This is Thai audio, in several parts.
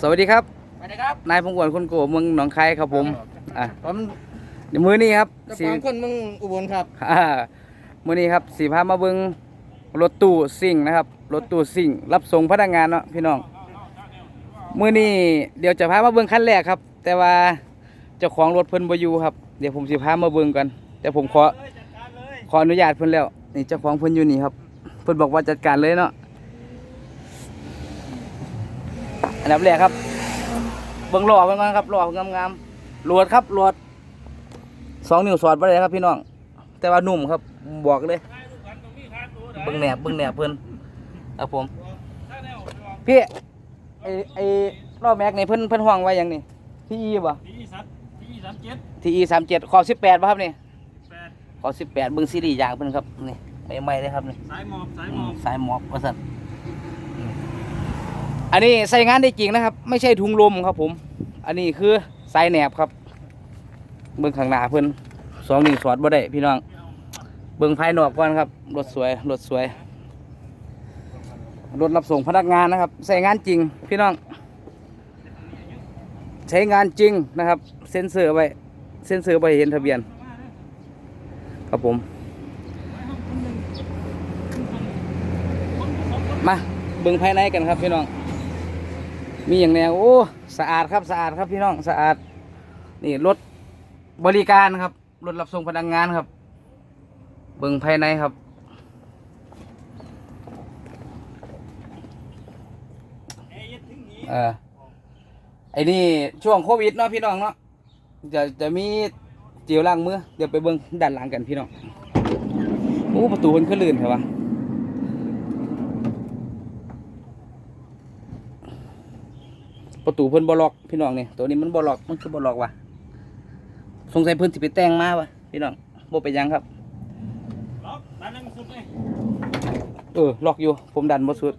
สวัสดีครับสวัสดีครับนายพงศ์อ้วนคนโกเมืองหนองคายครับผมอะผมเดี๋ยวมื้อนี้ครับเจ้าสีของคนเมึงอุบลครับอ่ามื้อนี้ครับสีพามาเบิ่งรถตู้ซิ่งนะครับรถตู้ซิ่ง รับส่งพนักงานเนาะพี่น้องมื้อนี้เดี๋ยวจะพามาเบิ่งคันแรกครับ แต่ว่าเจ้าของรถเพิ่นบ่อยู่ครับเดี๋ยวผมสิพามาเบิ่งกันแต่ผมขอขออนุญาตเพิ่นแล้วนี่เจ้าของเพิ่นอยู่นี่ครับ เพิ่นบอกว่าจัดการเลยเนาะอั นดับแรกครับ เบิ่งหล่อเพิ่นก่อนครับหล่องามๆโหลดครับโหลดสองนิ้วสอดบ่ได้ครับพี่น้อง แต่ว่านุ่มครับบอกเลยเบิ่งแหนบเบิ่งแหนบเพิ่นครับผมพี่ไอไอรอบแม็กนี่เพิ่นเพิ่นห้องไว้หยังนี่ทีอีบ่พี่สัตว์พี่สามเจ็ดทีอีสามเจ็ดขอบสิบแปดป่ะครับนี่แปดขอบสิบแปดเบิ่งซีรีส์อย่างเพิ่นครับนี่ใหม่ๆเลยครับนี่สายหมอบสายอืหมอมบสายหมอบว่าซั่นอืม อันนี้ใส่งานได้จริงนะครับ ไม่ใช่ถุงลมครับผม อันนี้คือสายแหนบครับ เบิ่งข้างหน้าเพิ่อนสองหนิ้วสอดบ่ได้พี่น้อง เบิ่งภายนอกก่อนครับรถสวยรถสวยรถรับส่งพนักงานนะครับใช้งานจริงพี่น้อง ใช้งานจริงนะครับ เซ็นเซอร์ไว้เซ็นเซอร์ไว้เห็นทะเบียน ครับผม มาเบิ่งภายในกันครับพี่น้อง มีอย่างแนวโอ้สะอาดครับสะอาดครับพี่น้องสะอาด นี่รถบริการครับรถรับส่งพนักงานครับ เบิ่งภายในครับ เออไอ้นี่ช่วงโควิดเนาะพี่น้องเนาะจะจะมีเจียวล้างมือเดี๋ยวไปเบิ่งด้านหลังกันพี่น้องโอ้ประตูมันขึ้นลื่นเหรอวะ ประตูเพิ่นบล็อกพี่น้องนี่ตัวนี้มันบล็อกมันคือบล็อกวะสงสัยเพิ่นสิไปแต่งมาวะพี่น้องบ่ไปยังครับล็อกดันสุดเลยเออล็อกอยู่ ผมดันบ่สุด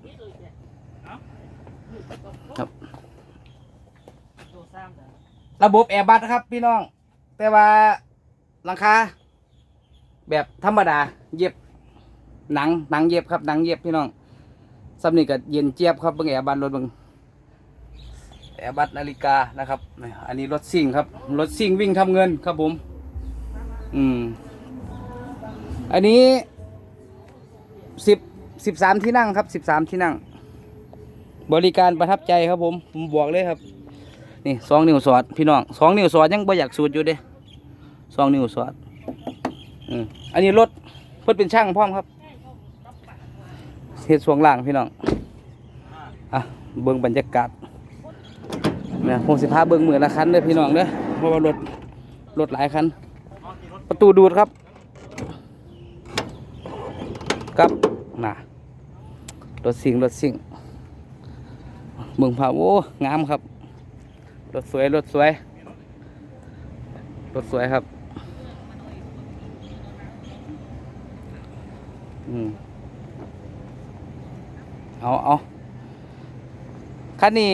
ครับ ระบบแอร์บัสครับ พี่น้อง แต่ว่าหลังคาแบบธรรมดา เย็บหนังหนังเย็บครับหนังเย็บพี่น้องสำนี่ก็เย็นเจี๊ยบครับเบิ่งแอร์บัสรถเบิ่ง แอร์บัสนาฬิกานะครับนี่อันนี้รถซิ่งครับ รถซิ่งวิ่งทำเงินครับผม อืม อันนี้สิบสิบสามที่นั่งครับสิบสามที่นั่ง บริการประทับใจครับผม ผมบอกเลยครับ นี่สองนิ้วสอดพี่น้องสองนิ้วสอดยังบ่อยากสูดอยู่เด้สองนิ้วสอดอืมอันนี้รถเพิ่นเป็นช่างพร้อมครับเฮ็ดสวงล่างพี่น้อง อะ เบิ่งบรรยากาศ เนี่ยผมสิพาเบิ่งมือละคันเด้อพี่น้องเด้อเพราะว่ารถรถหลายคันประตูดูดครับ ครับน่ะรถสิงรถสิงเมืองพาโอ้งามครับรถสวยรถสวยรถสวยครับอืมเอาเอาคันนี้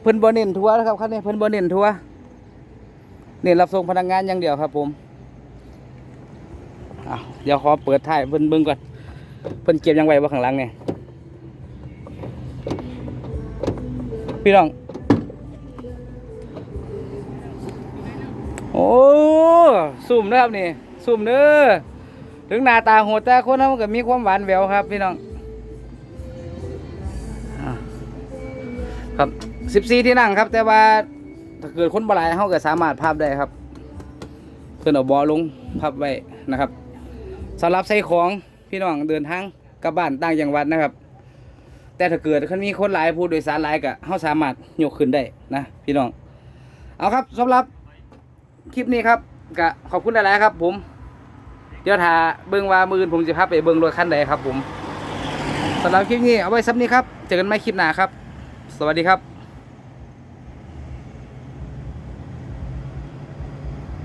เพิ่นบ่เน้นทัวร์นะครับคันนี้เพิ่นบ่เน้นทัวร์เน้นรับส่งพนักงานอย่างเดียวครับผมเดี๋ยวขอเปิดท้ายเพิ่นเบิ่งก่อนเพิ่นเก็บยังไว้บ่ข้างหลังเนี่ยพี่น้อง โอ้สุ่มนะครับนี่สุ่มเด้อถึงหน้าตาโหดแต่คนนั้นมันก็มีความหวานแววครับ พี่น้องครับ สิบสี่ที่นั่งครับ แต่ว่าถ้าเกิดคนบหลายเขาก็สามารถพับได้ครับ เพื่อนเอาบอลงพับไว้นะครับสำหรับใส่ของพี่น้องเดินทางกลับบ้านต่างจังหวัดนะครับ แต่ถ้าเกิดคันมีคนหลายผู้โดยสารหลายก็เขาสามารถยกขึ้นได้นะพี่น้อง เอาครับสำหรับคลิปนี้ครับก็ขอบคุณหลายๆครับ ผม เดี๋ยวถ้าเบิ่งว่ามืออื่นผมจะพาไปเบิ่งรถคันใดครับ ผมสำหรับคลิปนี้เอาไว้ซ้ำนี้ครับ เจอกันใหม่คลิปหน้าครับ สวัสดีครับ